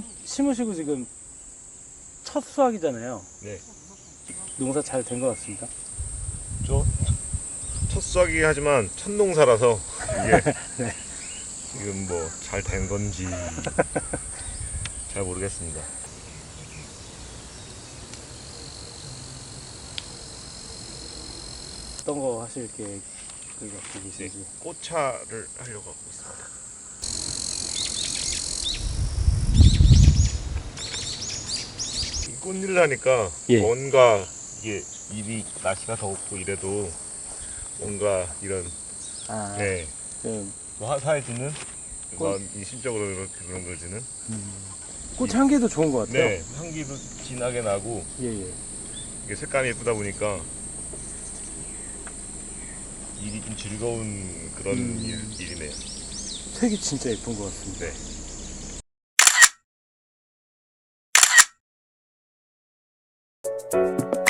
해보시고 지금 첫 수확이잖아요. 네. 농사 잘 된 것 같습니다. 저첫 수확이 하지만 첫 농사라서 이게 네. 지금 뭐 잘 된 건지 잘 모르겠습니다. 어떤 거 하실 계획을 갖고 이제 계신지. 꽃차를 하려고 하고 있습니다. 꽃일을 하니까 예. 뭔가 이게 일이 날씨가 덥고 이래도 뭔가 이런 아, 네, 그, 뭐 화사해지는 꽃- 마음이 심적으로 그렇게 그런 거지는 음, 꽃 향기도 좋은 것 같아요. 네 향기도 진하게 나고 예, 예. 이게 색감이 예쁘다 보니까 일이 좀 즐거운 그런 음. 일, 일이네요. 색이 진짜 예쁜 것 같습니다. 네. 네.